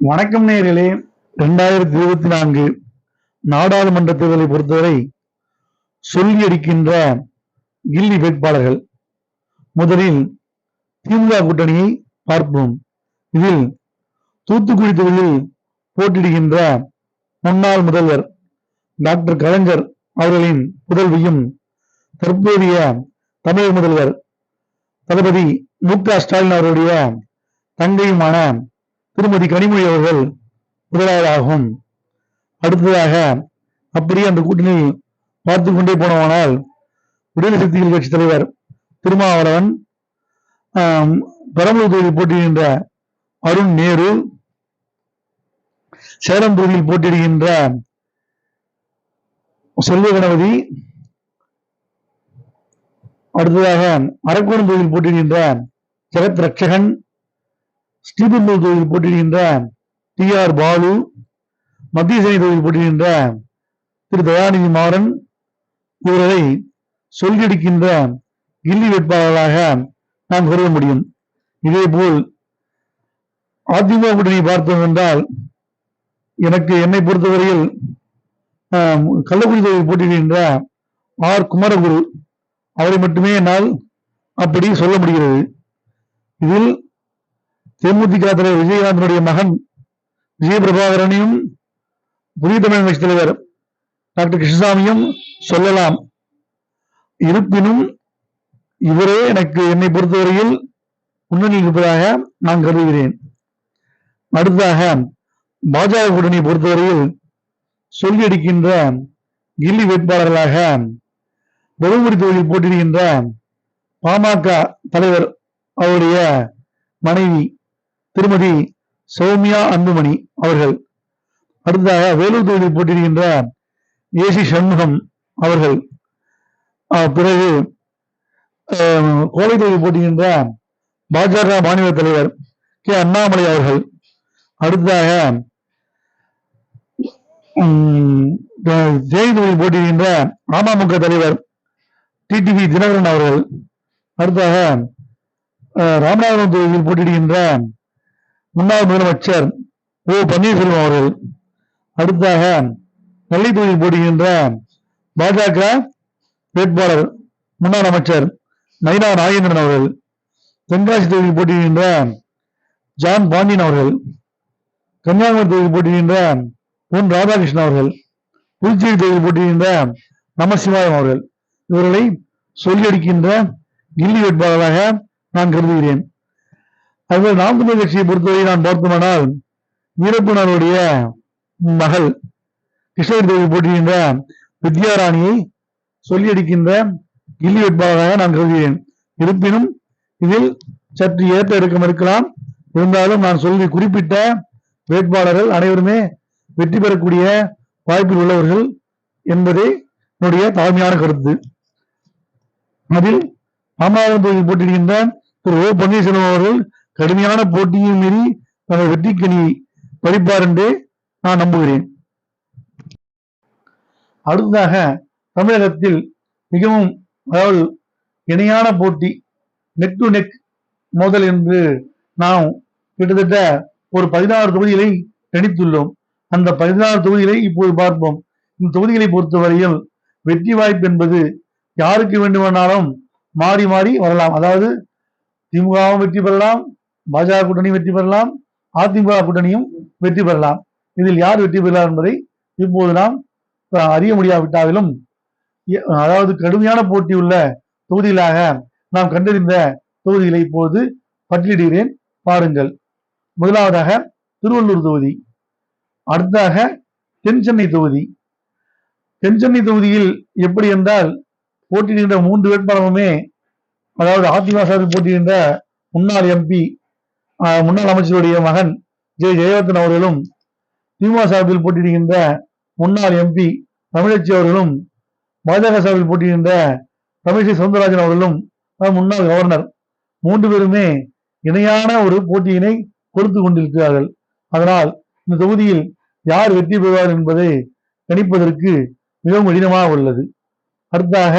வணக்கம் நேரிலே இரண்டாயிரத்தி இருபத்தி நான்கு நாடாளுமன்ற தேர்தலை பொறுத்தவரை சொல்லி அடிக்கின்ற கில்லி வேட்பாளர்கள். முதலில் திமுக கூட்டணியை பார்ப்போம். இதில் தூத்துக்குடி தொகுதியில் போட்டியிடுகின்ற முன்னாள் முதல்வர் டாக்டர் கலைஞர் அவர்களின் புதல்வியும் தற்போதைய தமிழக முதல்வர் தளபதி மு க ஸ்டாலின் அவருடைய தங்கையுமான திருமதி கனிமொழி அவர்கள் முதலாவதாகும். அடுத்ததாக அப்படியே அந்த கூட்டணி பார்த்து கொண்டே போனோமானால் விடுதலை சக்திகள் கட்சி தலைவர் திருமாவளவன் பெரம்பலூர் தொகுதியில் போட்டியிடுகின்ற அருண் நேரு சேலம் தொகுதியில் போட்டியிடுகின்ற செல்வ கணபதி அடுத்ததாக அரக்கோணம் தொகுதியில் போட்டியிடுகின்ற ஜெகத் ரட்சகன் ஸ்ரீபெரும்பூர் தொகுதியில் போட்டியிடுகின்ற டி ஆர் பாலு மத்திய சேனை தொகுதியில் போட்டியிடுகின்ற திரு தயாநிதி மாறன் இவர்களை சொல்லியடிக்கின்ற கில்லி வேட்பாளர்களாக நாம் கருத முடியும். இதேபோல் அதிமுக கூட்டணியை பார்த்தோம் என்றால் எனக்கு என்னை பொறுத்தவரையில் கள்ளக்குடி தொகுதியில் போட்டியிடுகின்ற ஆர் குமரகுரு அவரை மட்டுமே என்னால் அப்படி சொல்ல முடிகிறது. இதில் தேமுதிக தலைவர் விஜயகாந்தனுடைய மகன் விஜயபிரபாகரனையும் புதிய தமிழ் கட்சி தலைவர் டாக்டர் கிருஷ்ணசாமியும் சொல்லலாம். இருப்பினும் இவரே எனக்கு என்னை பொறுத்தவரையில் முன்னணியில் இருப்பதாக நான் கருதுகிறேன். அடுத்ததாக பாஜக கூட்டணியை பொறுத்தவரையில் சொல்லி அடிக்கின்ற கில்லி வேட்பாளர்களாக தருமபுரி தொகுதியில் போட்டியிடுகின்ற பாமக தலைவர் அவருடைய மனைவி திருமதி சௌமியா அன்புமணி அவர்கள். அடுத்ததாக வேலூர் தொகுதியில் போட்டியிடுகின்ற ஏசி சண்முகம் அவர்கள். பிறகு அஹ், கோவை தொகுதியில் போட்டியிடுகின்ற பாஜக மாநில தலைவர் கே. அண்ணாமலை அவர்கள். அடுத்ததாக உம், தொகுதியில் போட்டியிடுகின்ற அமமுக தலைவர் டிடிவி தினகரன் அவர்கள். அடுத்ததாக அஹ், ராமநாதபுரம் தொகுதியில் போட்டியிடுகின்ற முன்னாள் முதலமைச்சர் ஓ பன்னீர்செல்வம் அவர்கள். அடுத்தாக நெல்லை தொகுதியில் போடுகின்ற பாஜக வேட்பாளர் முன்னாள் அமைச்சர் நயினா நாகேந்திரன் அவர்கள். தென்காசி தொகுதியில் போட்டியிடுகின்ற ஜான் பாண்டியன் அவர்கள். கன்னியாகுமரி தொகுதியில் போட்டியிடுகின்ற பொன் ராதாகிருஷ்ணன் அவர்கள். புதுச்சேரி தொகுதியில் போட்டியிடுகின்ற நமசிவாயம் அவர்கள். இவர்களை சொல்லியடிக்கின்ற கில்லி வேட்பாளராக நான் கருதுகிறேன். அதுபோல் நாம் கட்சியை பொறுத்தவரை நான் பார்த்தோமானால் வீரப்பனருடைய மகள் கிருஷ்ணகிரி தேவி போட்டியின்ற வித்யாராணியை சொல்லியடிக்கின்ற கில்லி வேட்பாளராக நான் கருதுகிறேன். இருப்பினும் இதில் சற்று ஏற்ற இறக்கம் இருக்கலாம். இருந்தாலும் நான் சொல்லி குறிப்பிட்ட வேட்பாளர்கள் அனைவருமே வெற்றி பெறக்கூடிய வாய்ப்பில் உள்ளவர்கள் என்பதே என்னுடைய தாழ்மையான கருத்து. அதில் அமராவதி தொகுதியில் போட்டியிடுகின்ற திரு ஓ பன்னீர்செல்வம் அவர்கள் கடுமையான போட்டியை மீறி தனது வெற்றிக்கணி பறிப்பார் என்றே நான் நம்புகிறேன். அடுத்ததாக தமிழகத்தில் மிகவும் அதாவது இணையான போட்டி நெக் டு நெக் மோதல் என்று நாம் கிட்டத்தட்ட ஒரு பதினாறு தொகுதிகளை கணித்துள்ளோம் அந்த பதினாறு தொகுதிகளை இப்போது பார்ப்போம். இந்த தொகுதிகளை பொறுத்தவரையில் வெற்றி வாய்ப்பு என்பது யாருக்கு வேண்டுமானாலும் மாறி மாறி வரலாம். அதாவது திமுகவும் வெற்றி பெறலாம் பாஜக கூட்டணி வெற்றி பெறலாம் அதிமுக கூட்டணியும் வெற்றி பெறலாம். இதில் யார் வெற்றி பெறலாம் என்பதை இப்போது நாம் அறிய முடியாவிட்டாலும் எ- அதாவது கடுமையான போட்டி உள்ள தொகுதிகளாக நாம் கண்டறிந்த தொகுதிகளை இப்போது பட்டியலிடுகிறேன். பாருங்கள். முதலாவதாக திருவள்ளூர் தொகுதி. அடுத்ததாக தென்சென்னை தொகுதி. தென்சென்னை தொகுதியில் எப்படி என்றால் போட்டியிடுகின்ற மூன்று வேட்பாளருமே அதாவது அதிமுக சார்பில் போட்டியிடுகின்ற முன்னாள் எம்பி முன்னாள் அமைச்சருடைய மகன் ஜெய ஜெயவர்தன் அவர்களும் திமுக சார்பில் போட்டியிடுகின்ற முன்னாள் எம்பி தமிழச்சி அவர்களும் பாஜக சார்பில் போட்டியிடுகின்ற தமிழிசை சவுந்தரராஜன் அவர்களும் முன்னாள் கவர்னர். மூன்று பேருமே இணையான ஒரு போட்டியினை கொடுத்து கொண்டிருக்கிறார்கள். அதனால் இந்த தொகுதியில் யார் வெற்றி பெறுவார் என்பதை கணிப்பதற்கு மிகவும் கடினமாக உள்ளது. அடுத்தாக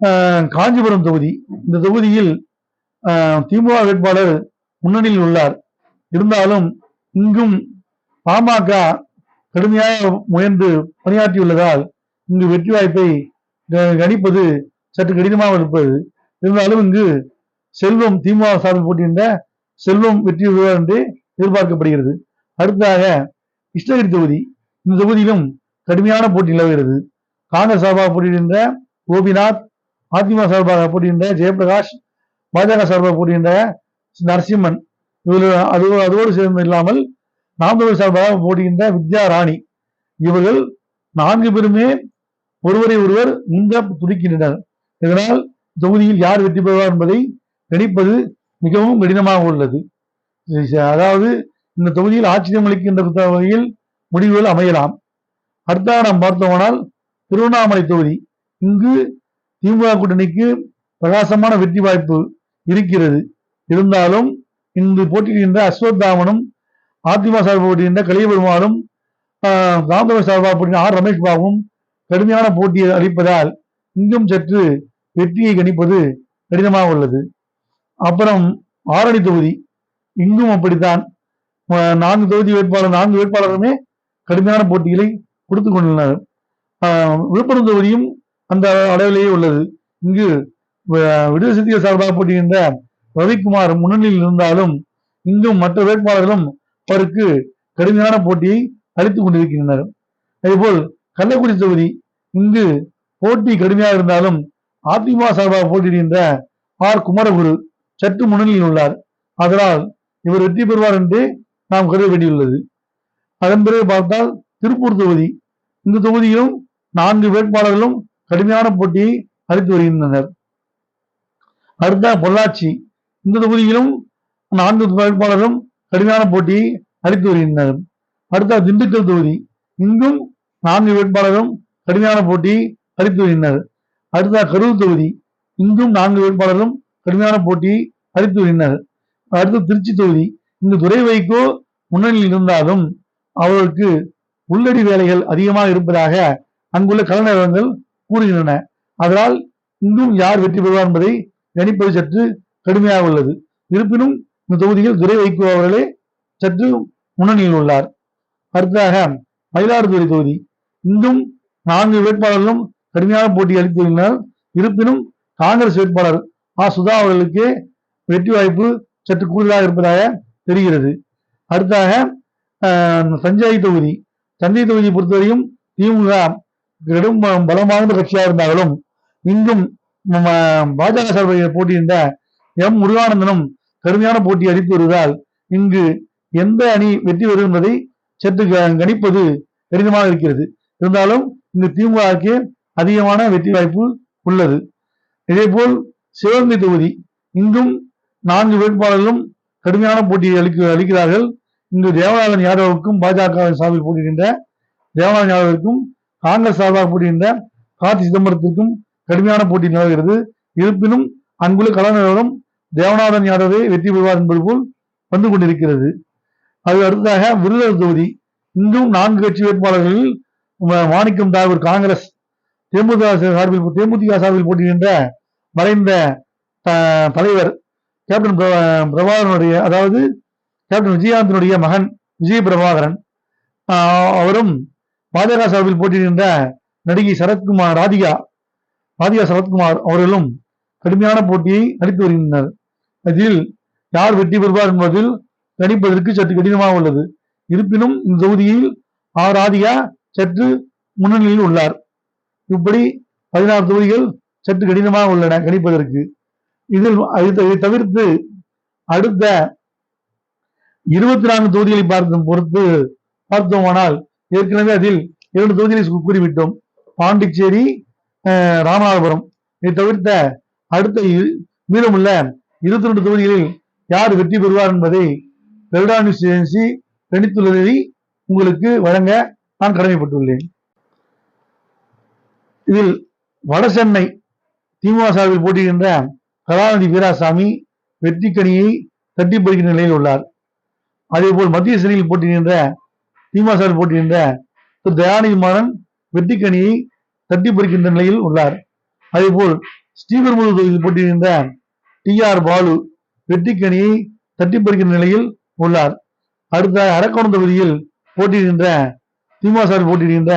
ஆஹ், காஞ்சிபுரம் தொகுதி. இந்த தொகுதியில் திமுக வேட்பாளர் முன்னணியில் உள்ளார். இருந்தாலும் இங்கும் பாமக கடுமையாக முயன்று பணியாற்றியுள்ளதால் இங்கு வெற்றி வாய்ப்பை க- கணிப்பது சற்று கடினமாக இருப்பது. இருந்தாலும் இங்கு செல்வம் திமுக சார்பில் போட்டியின்ற செல்வம் வெற்றி பெறுவார் என்று எதிர்பார்க்கப்படுகிறது. அடுத்ததாக கிருஷ்ணகிரி தொகுதி. இந்த தொகுதியிலும் கடுமையான போட்டி நிலவுகிறது. காங்கிரஸ் சார்பாக போட்டியிடுகின்ற கோபிநாத் அதிமுக சார்பாக போட்டியிடுகின்ற ஜெயபிரகாஷ் பாஜக சார்பாக போட்டியின்ற நரசிம்மன் இவர்கள் அது அதோடு சேர்ந்து இல்லாமல் நாம் தமிழர் சார்பாக போட்டியிடுகின்ற வித்யா ராணி இவர்கள் நான்கு பேருமே ஒருவரை ஒருவர் முந்த துடிக்கின்றனர். இதனால் தொகுதியில் யார் வெற்றி பெறுவார் என்பதை கணிப்பது மிகவும் கடினமாக உள்ளது. அதாவது இந்த தொகுதியில் ஆச்சரியம் அளிக்கின்ற வகையில் முடிவுகள் அமையலாம். அடுத்தாக நாம் பார்த்தோமானால் திருவண்ணாமலை தொகுதி. இங்கு திமுக கூட்டணிக்கு பிரகாசமான வெற்றி வாய்ப்பு இருக்கிறது. இருந்தாலும் இங்கு போட்டியிடுகின்ற அஸ்வத்தாமனும் அதிமுக சார்பாக போட்டியிடுகின்ற கலியபெருமானும் காங்கிரஸ் சார்பாக போட்டியிட ஆர் ரமேஷ் பாபுவும் கடுமையான போட்டியை அளிப்பதால் இங்கும் சற்று வெற்றியை கணிப்பது கடினமாக உள்ளது. அப்புறம் ஆரணி தொகுதி. இங்கும் அப்படித்தான். நான்கு தொகுதி வேட்பாளர் நான்கு வேட்பாளருமே கடுமையான போட்டிகளை கொடுத்து கொண்டுள்ளனர். விழுப்புரம் தொகுதியும் அந்த அளவிலேயே உள்ளது. இங்கு விடுதலை சிந்திகள் சார்பாக போட்டியிடுகின்ற ரவிக்குமார் முன்னணியில் இருந்தாலும் இங்கும் மற்ற வேட்பாளர்களும் அவருக்கு கடுமையான போட்டியை அளித்துக் கொண்டிருக்கின்றனர். அதேபோல் கள்ளக்குடி தொகுதி இங்கு போட்டி கடுமையாக இருந்தாலும் அதிமுக சார்பாக போட்டியிடுகின்ற ஆர் குமரகுரு சற்று முன்னணியில் உள்ளார். அதனால் இவர் வெற்றி பெறுவார் என்று நாம் கருத வேண்டியுள்ளது. அதன் பிறகு பார்த்தால் திருப்பூர் தொகுதி இந்த தொகுதியிலும் நான்கு வேட்பாளர்களும் கடுமையான போட்டியை அளித்து வருகின்றனர். அடுத்த பொள்ளாச்சி. இந்த தொகுதியிலும் நான்கு வேட்பாளரும் கடுமையான போட்டியை அளித்து வருகின்றனர். அடுத்த திண்டுக்கல் தொகுதி. இங்கும் நான்கு வேட்பாளரும் கடுமையான போட்டியை அளித்து வருகின்றனர். அடுத்த கரூர் தொகுதி. இங்கும் நான்கு வேட்பாளரும் கடுமையான போட்டியை அளித்து வருகின்றனர். அடுத்து திருச்சி தொகுதி. இந்த துறை வைகோ முன்னணியில் இருந்தாலும் அவர்களுக்கு உள்ளடி வேலைகள் அதிகமாக இருப்பதாக அங்குள்ள கலைஞர்கள் கூறுகின்றன அதனால் இங்கும் யார் வெற்றி பெறுவார் என்பதை கணிப்பது சற்று கடுமையாக உள்ளது. இருப்பினும் இந்த தொகுதியில் துரை வைகோ அவர்களே சற்று முன்னணியில் உள்ளார். அடுத்ததாக மயிலாடுதுறை தொகுதி. இங்கும் நான்கு வேட்பாளர்களும் கடுமையான போட்டி அளித்து வருகின்றனர். இருப்பினும் காங்கிரஸ் வேட்பாளர் ஆ. சுதா அவர்களுக்கு வெற்றி வாய்ப்பு சற்று கூடுதலாக இருப்பதாக தெரிகிறது. அடுத்தாக ஆஹ், தஞ்சை தொகுதி. தஞ்சை தொகுதியை பொறுத்தவரையும் திமுக கடும் பலமாக கட்சியாக இருந்தாலும் இங்கும் நம்ம பாஜக சார்பில் போட்டியிருந்த எம் முருகானந்தனும் கடுமையான போட்டி அளித்து வருவதால் இங்கு எந்த அணி வெற்றி பெறும் என்பதை சற்று க- கணிப்பது கடினமாக இருக்கிறது. இருந்தாலும் இங்கு திமுகவுக்கு அதிகமான வெற்றி வாய்ப்பு உள்ளது. இதேபோல் சிவகங்கை தொகுதி இங்கும் நான்கு வேட்பாளர்களும் கடுமையான போட்டியை அளிக்க அளிக்கிறார்கள். இங்கு தேவநாதன் யாதவுக்கும் பாஜக சார்பில் போட்டியிடுகின்ற தேவநாதன் யாதவிற்கும் காங்கிரஸ் சார்பாக போட்டியிடுகின்ற கார்த்தி சிதம்பரத்திற்கும் கடுமையான போட்டி நிலவுகிறது. இருப்பினும் அங்குள்ள கலைஞர்களும் தேவநாதன் யாதவே வெற்றி பெறுவார் என்பது போல் வந்து கொண்டிருக்கிறது. அது அடுத்ததாக விருதுநகர் தொகுதி. இங்கும் நான்கு கட்சி வேட்பாளர்களில் மாணிக்கம் தாகூர் காங்கிரஸ் தேமுதிக சார்பில் தேமுதிக சார்பில் போட்டியிடுகின்ற மறைந்த த- தலைவர் கேப்டன் பிரபா- பிரபாகரனுடைய அதாவது கேப்டன் விஜயகாந்தனுடைய மகன் விஜய பிரபாகரன் அவரும் பாஜக சார்பில் போட்டியிடுகின்ற நடிகை சரத்குமார் ராதிகா ஆதியா சரத்குமார் அவர்களும் கடுமையான போட்டியை நடித்து வருகின்றனர். அதில் யார் வெற்றி பெறுவார் என்பதில் கணிப்பதற்கு சற்று கடினமாக உள்ளது. இருப்பினும் இந்த தொகுதியில் ஆர். ஆதியா சற்று முன்னணியில் உள்ளார். இப்படி பதினாறு தொகுதிகள் சற்று கடினமாக உள்ளன கணிப்பதற்கு. இதில் இதை தவிர்த்து அடுத்த இருபத்தி நான்கு தொகுதிகளை பார்த்தும் பொறுத்து பார்த்தோமானால் ஏற்கனவே அதில் இரண்டு தொகுதிகளை கூறிவிட்டோம். பாண்டிச்சேரி ராமநாதபுரம். இதை தவிர்த்த அடுத்த இரு- மீதமுள்ள இருபத்தி ரெண்டு தொகுதிகளில் யார் வெற்றி பெறுவார் என்பதை கருடா நியூஸ் ஏஜென்சி கணித்துள்ளதை உங்களுக்கு வழங்க நான் கடமைப்பட்டுள்ளேன். இதில் வடசென்னை திமுக சார்பில் போட்டியிடுகின்ற கலாநிதி வீராசாமி வெற்றி கணியை தட்டி பறிக்கின்ற நிலையில் உள்ளார். அதேபோல் மத்திய சிறையில் போட்டியிடுகின்ற திமுக சார்பில் போட்டியிடுகின்ற திரு தயாநிதி மாறன் வெற்றி கணியை தட்டி பறிக்கின்ற நிலையில் உள்ளார். அதேபோல் ஸ்ரீபெரும்புதூர் தொகுதியில் போட்டியிடுகின்ற டி ஆர் பாலு வெட்டிக்கணியை தட்டி பறிக்கின்ற நிலையில் உள்ளார். அடுத்த அரக்கோணம் தொகுதியில் போட்டியிடுகின்ற திமுக சார்பில் போட்டியிடுகின்ற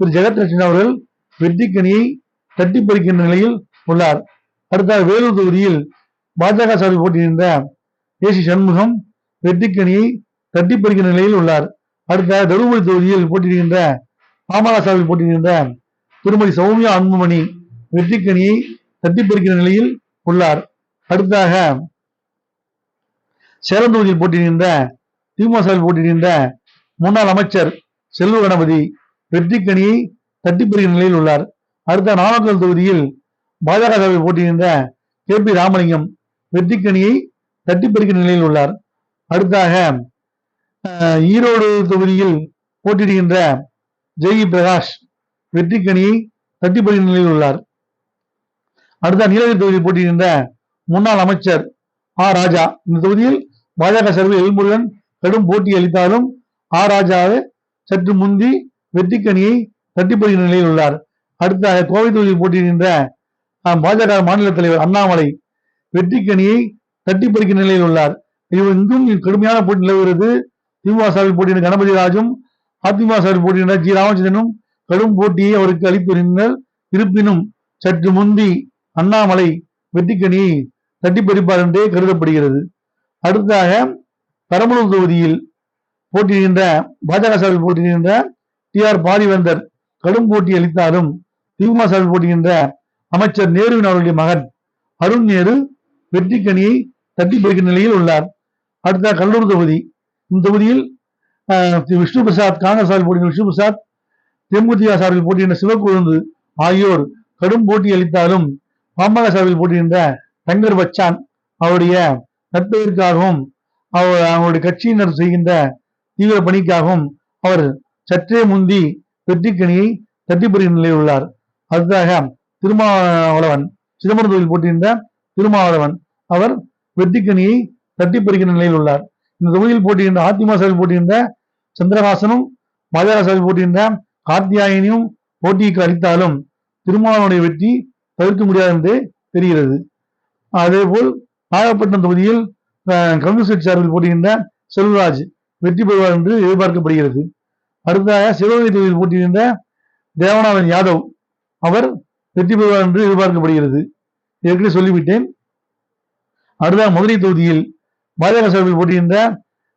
திரு ஜெகத்லட்சுமி அவர்கள் வெட்டிக்கணியை தட்டி பறிக்கின்ற நிலையில் உள்ளார். அடுத்த வேலூர் தொகுதியில் பாஜக சார்பில் போட்டியிடுகின்ற ஏ சி சண்முகம் வெட்டிக்கணியை தட்டி பறிக்கின்ற நிலையில் உள்ளார். அடுத்த தருமபுரி தொகுதியில் போட்டியிடுகின்ற பாமக சார்பில் போட்டியிடுகின்ற திருமதி சௌமியா அன்புமணி வெற்றிக்கனியை தட்டி பறிக்கின்ற நிலையில் உள்ளார். அடுத்ததாக சேலம் தொகுதியில் போட்டியிடுகின்ற திமுக சார்பில் போட்டியிடுகின்ற முன்னாள் அமைச்சர் செல்வ கணபதி வெற்றிக்கனியை தட்டி பறிக்கின்ற நிலையில் உள்ளார். அடுத்த நாமக்கல் தொகுதியில் பாஜக சார்பில் போட்டியிடுகின்ற கே பி ராமலிங்கம் வெற்றிக்கனியை தட்டி பறிக்கின்ற நிலையில் உள்ளார். அடுத்தாக ஈரோடு தொகுதியில் போட்டியிடுகின்ற ஜெய் பிரகாஷ் வெற்றிக்கனியை தட்டி பறிக்கின்ற நிலையில் உள்ளார். அடுத்த நீலகிரி தொகுதியில் போட்டியிடுகின்ற முன்னாள் அமைச்சர் ஆ. ராஜா. இந்த தொகுதியில் பாஜக சார்பில் எழுமுருகன் கடும் போட்டி அளித்தாலும் ஆ. ராஜாவை சற்று முந்தி வெற்றிக்கனியை தட்டி பறிக்கின்ற நிலையில் உள்ளார். அடுத்த கோவை தொகுதியில் போட்டியிடுகின்ற அஹ், பாஜக மாநில தலைவர் அண்ணாமலை வெற்றிக்கனியை தட்டி பறிக்கின்ற நிலையில் உள்ளார். இவர் இங்கும் கடுமையான போட்டி நிலவுகிறது. திமுக சார்பில் போட்டியிட கணபதி ராஜும் அதிமுக சார்பில் போட்டியிட ஜி. ராமச்சந்திரனும் கடும் போட்டியை அவருக்கு அளித்திருந்தால் இருப்பினும் சற்று முந்தி அண்ணாமலை வெற்றிக்கனியை தட்டி பறிப்பார் என்றே கருதப்படுகிறது. அடுத்ததாக பெரம்பலூர் தொகுதியில் போட்டியிடுகின்ற பாஜக சார்பில் போட்டியிடுகின்ற டி ஆர் பாரிவேந்தர் கடும் போட்டி அளித்தாலும் திமுக சார்பில் போட்டியிடுகின்ற அமைச்சர் நேருவின் அவருடைய மகன் அருண் நேரு வெற்றிக்கணியை தட்டி பறிக்கும் நிலையில் உள்ளார். அடுத்த கல்லூர் தொகுதி. இந்த தொகுதியில் ஆஹ், விஷ்ணு பிரசாத் காங்கிரஸ் சார்பில் போட்டியிட்ட விஷ்ணு பிரசாத் தேமுதிக சார்பில் போட்டியிட்ட சிவக்குழுந்து ஆகியோர் கடும் போட்டி அளித்தாலும் பாமக சார்பில் போட்டியிட்ட தங்கர் பச்சான் அவருடைய நட்பெயருக்காகவும் அவர் அவருடைய கட்சியினர் செய்கின்ற தீவிர பணிக்காகவும் அவர் சற்றே முந்தி வெற்றிக்கணியை தட்டி நிலையில் உள்ளார். அதுக்காக திருமாவளவன் சிதம்பரம் தொகுதியில் போட்டியிருந்த திருமாவளவன் அவர் வெற்றிக்கணியை தட்டி பறிக்கின்ற நிலையில் உள்ளார். இந்த தொகுதியில் போட்டியின்ற அதிமுக சார்பில் போட்டியின்ற சந்திரஹாசனும் பாஜக சார்பில் போட்டியின்ற கார்த்தியாயனையும் போட்டிக்கு அளித்தாலும் திருமாவனுடைய வெற்றி தவிர்க்க முடியாது என்றே தெரிகிறது. அதே போல் நாகப்பட்டினம் தொகுதியில் அஹ், கம்யூனிஸ்ட் கட்சி சார்பில் போட்டியின்ற செல்வராஜ் வெற்றி பெறுவார் என்று எதிர்பார்க்கப்படுகிறது. அடுத்ததாக சிவகங்கை தொகுதியில் போட்டியின்ற தேவநாதன் யாதவ் அவர் வெற்றி பெறுவார் என்று எதிர்பார்க்கப்படுகிறது. ஏற்கனவே சொல்லிவிட்டேன். அடுத்த மதுரை தொகுதியில் பாஜக சார்பில் போட்டியின்ற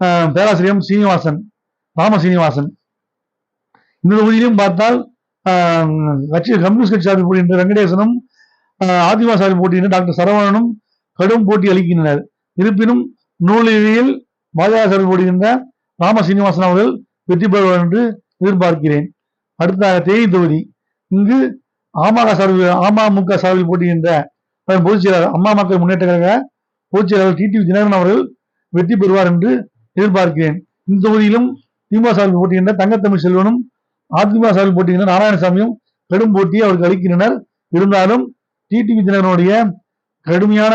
பேராசிரியம் பேராசிரியர் சீனிவாசன் ராம சீனிவாசன். இந்த தொகுதியிலும் பார்த்தால் கட்சி கம்யூனிஸ்ட் கட்சி சார்பில் போட்டியின்ற வெங்கடேசனும் அதிமுக சார்பில் போட்டியின்ற டாக்டர் சரவணனும் கடும் போட்டி அளிக்கின்றனர். இருப்பினும் நூலிழையில் பாஜக சார்பில் போட்டியின்ற ராம சீனிவாசன் அவர்கள் வெற்றி பெறுவார் என்று எதிர்பார்க்கிறேன். அடுத்த தேனி தொகுதி. இங்கு அமக சார்பில் அமமுக சார்பில் போட்டியின்ற பொதுச் செயலாளர் அம்மா மக்கள் முன்னேற்ற கழக பொதுச் செயலாளர் டிடிவி தினகரன் அவர்கள் வெற்றி பெறுவார் என்று எதிர்பார்க்கிறேன். இந்த தொகுதியிலும் திமுக சார்பில் போட்டியின்ற தங்கத்தமிழ் செல்வனும் அதிமுக சார்பில் போட்டியின்ற நாராயணசாமியும் கடும் போட்டியை அவருக்கு அளிக்கின்றனர். இருந்தாலும் டிடிவி தினகரனுடைய கடுமையான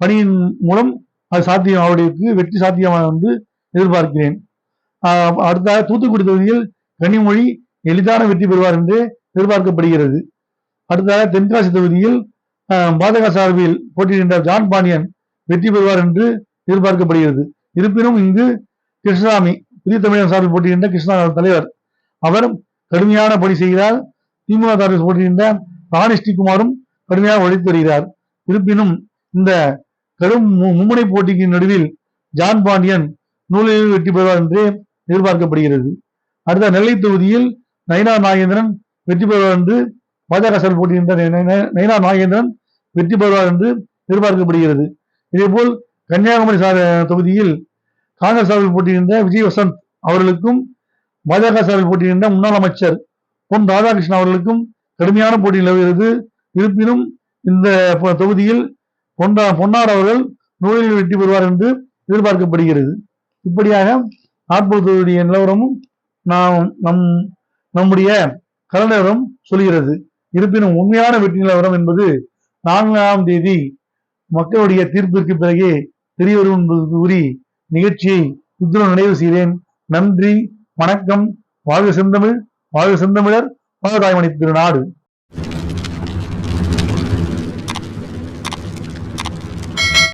பணியின் மூலம் அது சாத்தியம் அவருக்கு வெற்றி சாத்தியமாக என்று எதிர்பார்க்கிறேன். அடுத்த அடுத்ததாக தூத்துக்குடி தொகுதியில் கனிமொழி எளிதான வெற்றி பெறுவார் என்று எதிர்பார்க்கப்படுகிறது. அடுத்ததாக தென்காசி தொகுதியில் பாஜக சார்பில் போட்டியிடுகின்ற ஜான் பாண்டியன் வெற்றி பெறுவார் என்று எதிர்பார்க்கப்படுகிறது. இருப்பினும் இங்கு கிருஷ்ணசாமி புதிய தமிழக சார்பில் போட்டியிடுகின்ற கிருஷ்ணா தலைவர் அவர் கடுமையான பணி செய்கிறார். திமுக காங்கிரஸ் போட்டியிருந்த ராணி ஸ்ரீகுமாரும் கடுமையாக உழைத்து வருகிறார். இருப்பினும் இந்த கடும் மு- மும்முனை போட்டிக்கு நடுவில் ஜான் பாண்டியன் நூலில் வெற்றி பெறுவார் என்று எதிர்பார்க்கப்படுகிறது. அடுத்த நெல்லை தொகுதியில் நயனா நாகேந்திரன் வெற்றி பெறுவார் என்று பாஜக சார்பில் போட்டியிடுகின்ற நயனா நாகேந்திரன் வெற்றி பெறுவார் என்று எதிர்பார்க்கப்படுகிறது. இதேபோல் கன்னியாகுமரி சார் தொகுதியில் காங்கிரஸ் சார்பில் போட்டியிருந்த விஜய் வசந்த் அவர்களுக்கும் பாஜக சார்பில் போட்டியிடுகின்ற முன்னாள் அமைச்சர் பொன் ராதாகிருஷ்ணன் அவர்களுக்கும் கடுமையான போட்டி நிலவுகிறது. இருப்பினும் இந்த தொகுதியில் பொன்னா பொன்னார் அவர்கள் நூலில் வெற்றி பெறுவார் என்று எதிர்பார்க்கப்படுகிறது. இப்படியாக நாற்பது நிலவரமும் நாம் நம் நம்முடைய கலநிலவரம் சொல்கிறது. இருப்பினும் உண்மையான வெற்றி நிலவரம் என்பது நான்காம் தேதி மக்களுடைய தீர்ப்பிற்கு பிறகே தெரிய வரும் என்பது கூறி நிகழ்ச்சியை இத்துடன் நிறைவு செய்கிறேன். நன்றி. வணக்கம். வாழ்க செந்தமிழ். வாழ்க செந்தமிழர். வாழ்க தாய்மணி திருநாடு.